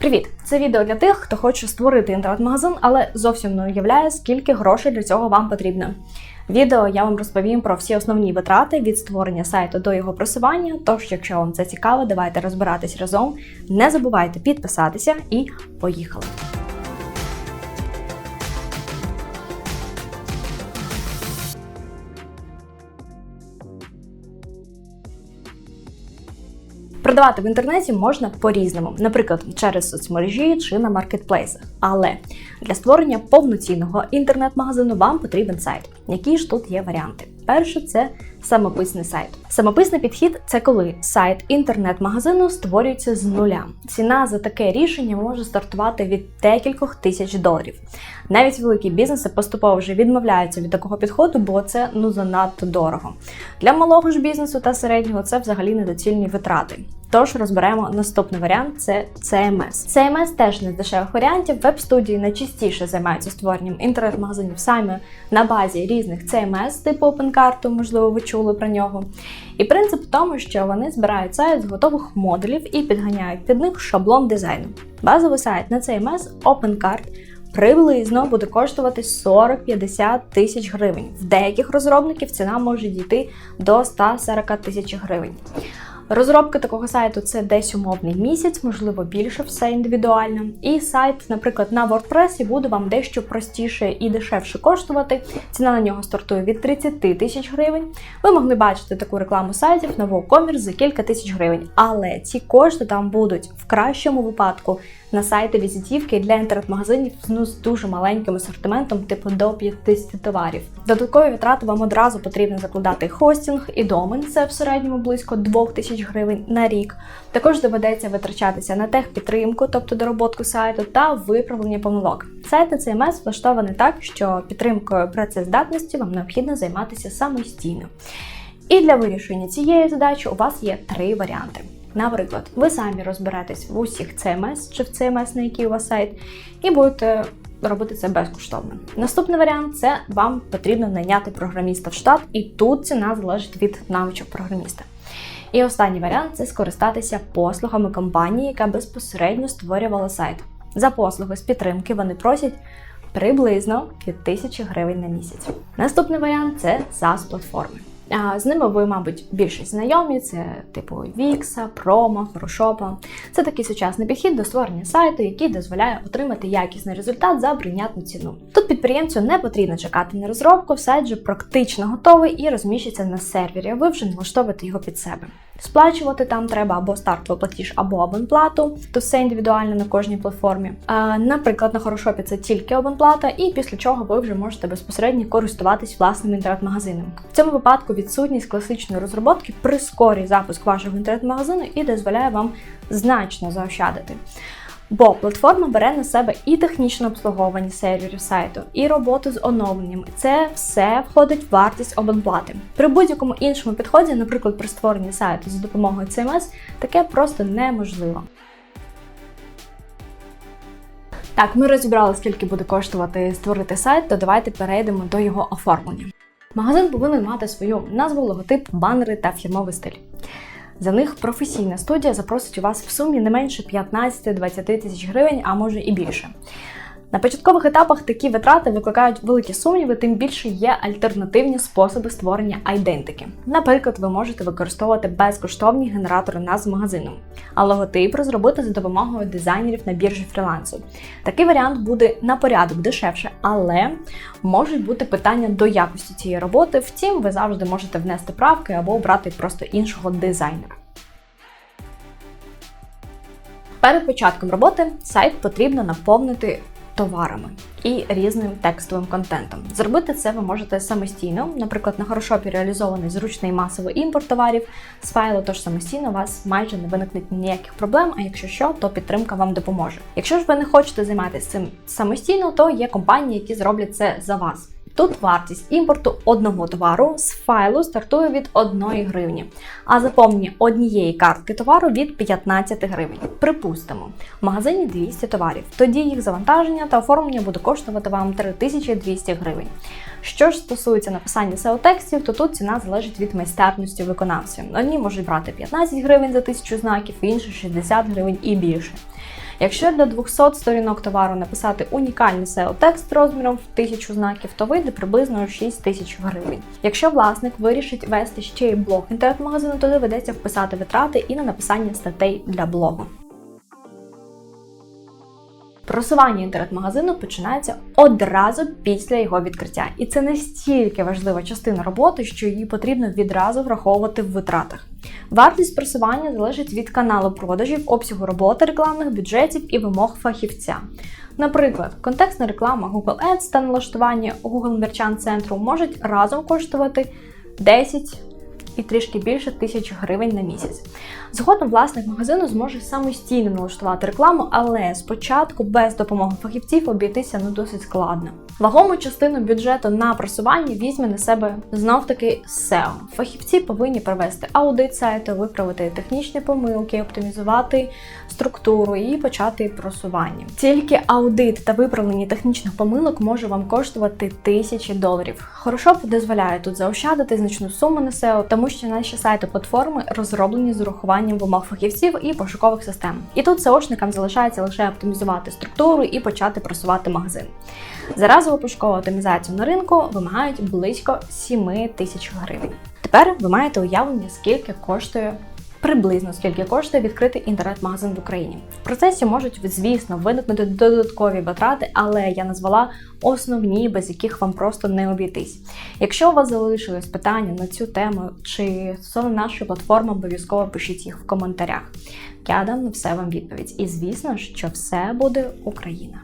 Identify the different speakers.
Speaker 1: Привіт! Це відео для тих, хто хоче створити інтернет-магазин, але зовсім не уявляє, скільки грошей для цього вам потрібно. Відео я вам розповім про всі основні витрати від створення сайту до його просування. Тож, якщо вам це цікаво, давайте розбиратись разом. Не забувайте підписатися і поїхали! Продавати в інтернеті можна по-різному, наприклад, через соцмережі чи на маркетплейсах. Але для створення повноцінного інтернет-магазину вам потрібен сайт. Які ж тут є варіанти? Перше це самописний сайт. Самописний підхід це коли сайт інтернет-магазину створюється з нуля. Ціна за таке рішення може стартувати від декількох тисяч доларів. Навіть великі бізнеси поступово вже відмовляються від такого підходу, бо це ну занадто дорого. Для малого ж бізнесу та середнього це взагалі недоцільні витрати. Тож розберемо наступний варіант це CMS. CMS теж не з дешевих варіантів. Веб-студії найчастіше займаються створенням інтернет-магазинів саме на базі різних CMS, типу OpenCart, можливо, ви чули про нього. І принцип в тому, що вони збирають сайт з готових модулів і підганяють під них шаблон дизайну. Базовий сайт на CMS OpenCart приблизно буде коштувати 40-50 тисяч гривень. В деяких розробників ціна може дійти до 140 тисяч гривень. Розробка такого сайту це десь умовний місяць, можливо, більше все індивідуально. І сайт, наприклад, на WordPress буде вам дещо простіше і дешевше коштувати. Ціна на нього стартує від 30 тисяч гривень. Ви могли бачити таку рекламу сайтів на WooCommerce за кілька тисяч гривень. Але ці кошти там будуть в кращому випадку на сайти візитівки для інтернет-магазинів ну, з дуже маленьким асортиментом, типу до 50 товарів. Додаткові витрати вам одразу потрібно закладати хостинг і домен, це в середньому близько 2000 гривень на рік. Також доведеться витрачатися на техпідтримку, тобто дороботку сайту, та виправлення помилок. Сайт на CMS влаштований так, що підтримкою працездатності вам необхідно займатися самостійно. І для вирішення цієї задачі у вас є три варіанти. Наприклад, ви самі розберетесь в усіх CMS чи в CMS, на який у вас сайт, і будете робити це безкоштовно. Наступний варіант це вам потрібно найняти програміста в штат, і тут ціна залежить від навичок програміста. І останній варіант це скористатися послугами компанії, яка безпосередньо створювала сайт. За послуги з підтримки вони просять приблизно 2000 гривень на місяць. Наступний варіант це SaaS платформи. З ними ви, мабуть, більшість знайомі, це типу Вікса, Промо, Форошопа. Це такий сучасний підхід до створення сайту, який дозволяє отримати якісний результат за прийнятну ціну. Тут підприємцю не потрібно чекати на розробку, сайт вже практично готовий і розміщиться на сервері. Ви вже налаштовуєте його під себе. Сплачувати там треба або стартовий платіж, або абонплату, то все індивідуально на кожній платформі. Наприклад, на Хорошопі це тільки абонплата, і після чого ви вже можете безпосередньо користуватись власним інтернет-магазином. В цьому випадку відсутність класичної розробки прискорює запуск вашого інтернет-магазину і дозволяє вам значно заощадити. Бо платформа бере на себе і технічне обслуговування серверів сайту, і роботу з оновленнями. Це все входить в вартість абонплати. При будь-якому іншому підході, наприклад, при створенні сайту за допомогою CMS, таке просто неможливо. Так, ми розібрали, скільки буде коштувати створити сайт, то давайте перейдемо до його оформлення. Магазин повинен мати свою назву, логотип, банери та фірмовий стиль. За них професійна студія запросить у вас в сумі не менше 15-20 тисяч гривень, а може і більше. На початкових етапах такі витрати викликають великі сумніви, тим більше є альтернативні способи створення айдентики. Наприклад, ви можете використовувати безкоштовні генератори назв магазину, а логотип розробити за допомогою дизайнерів на біржі фрілансу. Такий варіант буде на порядок дешевше, але можуть бути питання до якості цієї роботи. Втім, ви завжди можете внести правки або обрати просто іншого дизайнера. Перед початком роботи сайт потрібно наповнити товарами і різним текстовим контентом. Зробити це ви можете самостійно, наприклад, на Хорошопі реалізований зручний масовий імпорт товарів з файлу, тож самостійно у вас майже не виникне ніяких проблем. А якщо що, то підтримка вам допоможе. Якщо ж ви не хочете займатися цим самостійно, то є компанії, які зроблять це за вас. Тут вартість імпорту одного товару з файлу стартує від 1 гривні, а заповнення однієї картки товару від 15 гривень. Припустимо, в магазині 200 товарів. Тоді їх завантаження та оформлення буде коштувати вам 3200 гривень. Що ж стосується написання SEO-текстів, то тут ціна залежить від майстерності виконавця. Одні можуть брати 15 гривень за тисячу знаків, інші 60 гривень і більше. Якщо для 200 сторінок товару написати унікальний SEO-текст розміром в 1000 знаків, то вийде приблизно 6 тисяч гривень. Якщо власник вирішить вести ще й блог інтернет-магазину, то доведеться вписати витрати і на написання статей для блогу. Просування інтернет-магазину починається одразу після його відкриття, і це настільки важлива частина роботи, що її потрібно відразу враховувати в витратах. Вартість просування залежить від каналу продажів, обсягу роботи рекламних бюджетів і вимог фахівця. Наприклад, контекстна реклама Google Ads та налаштування Google Merchant центру можуть разом коштувати 10 і трішки більше тисяч гривень на місяць. Згодом власник магазину зможе самостійно налаштувати рекламу, але спочатку без допомоги фахівців обійтися ну досить складно. Вагому частину бюджету на просування візьме на себе знов таки SEO. Фахівці повинні провести аудит сайту, виправити технічні помилки, оптимізувати структуру і почати просування. Тільки аудит та виправлення технічних помилок може вам коштувати тисячі доларів. Хорошоп дозволяє тут заощадити значну суму на SEO, тому що наші сайти платформи розроблені з урахуванням вимог фахівців і пошукових систем. І тут SEOшникам залишається лише оптимізувати структуру і почати просувати магазин. Заразову пошукову оптимізацію на ринку вимагають близько 7 тисяч гривень. Тепер ви маєте уявлення, скільки коштує. Приблизно скільки коштує відкрити інтернет-магазин в Україні. В процесі можуть, звісно, виникнути додаткові витрати, але я назвала основні, без яких вам просто не обійтись. Якщо у вас залишились питання на цю тему чи стосовно нашої платформи, обов'язково пишіть їх в коментарях. Я дам на все вам відповідь. І звісно, що все буде Україна.